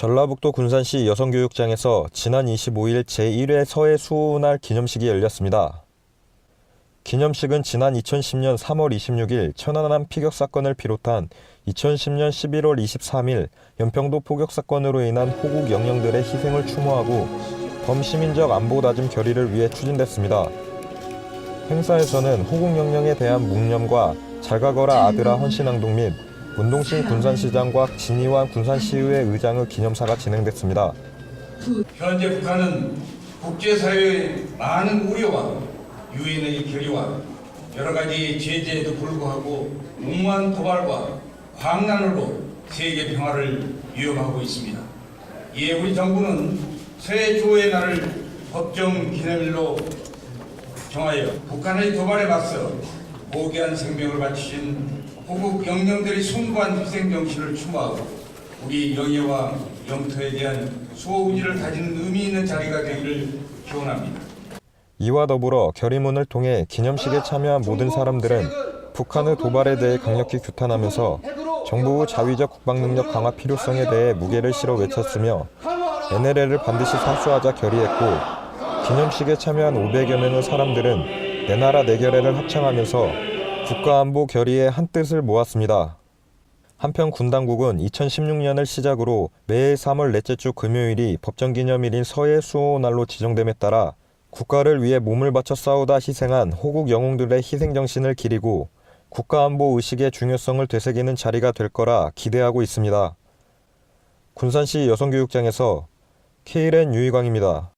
전라북도 군산시 여성교육장에서 지난 25일 제1회 서해 수호날 기념식이 열렸습니다. 기념식은 지난 2010년 3월 26일 천안함 피격 사건을 비롯한 2010년 11월 23일 연평도 포격 사건으로 인한 호국 영령들의 희생을 추모하고 범시민적 안보 다짐 결의를 위해 추진됐습니다. 행사에서는 호국 영령에 대한 묵념과 잘 가거라 아들아 헌신항동 및 운동신 군산시장과 진이완 군산시의회 의장의 기념사가 진행됐습니다. 현재 북한은 국제사회의 많은 우려와 유엔의 결의와 여러 가지 제재에도 불구하고 무모한 도발과 광란으로 세계 평화를 위협하고 있습니다. 이에 우리 정부는 서해 조의 날을 법정 기념일로 정하여 북한의 도발에 맞서 모기한 생명을 바치신 호국 영령들의 숭고한 희생 정신을 추모하고 우리 영예와 영토에 대한 수호의지를 다지는 의미 있는 자리가 되기를 기원합니다. 이와 더불어 결의문을 통해 기념식에 참여한 모든 사람들은 북한의 도발에 대해 강력히 규탄하면서 정부의 자위적 국방능력 강화 필요성에 대해 무게를 실어 외쳤으며 NLL을 반드시 사수하자 결의했고 기념식에 참여한 500여 명의 사람들은 내 나라 내 결의를 합창하면서 국가안보 결의의 한 뜻을 모았습니다. 한편 군 당국은 2016년을 시작으로 매해 3월 넷째 주 금요일이 법정기념일인 서해 수호날로 지정됨에 따라 국가를 위해 몸을 바쳐 싸우다 희생한 호국 영웅들의 희생정신을 기리고 국가안보 의식의 중요성을 되새기는 자리가 될 거라 기대하고 있습니다. 군산시 여성교육장에서 KLN 유희광입니다.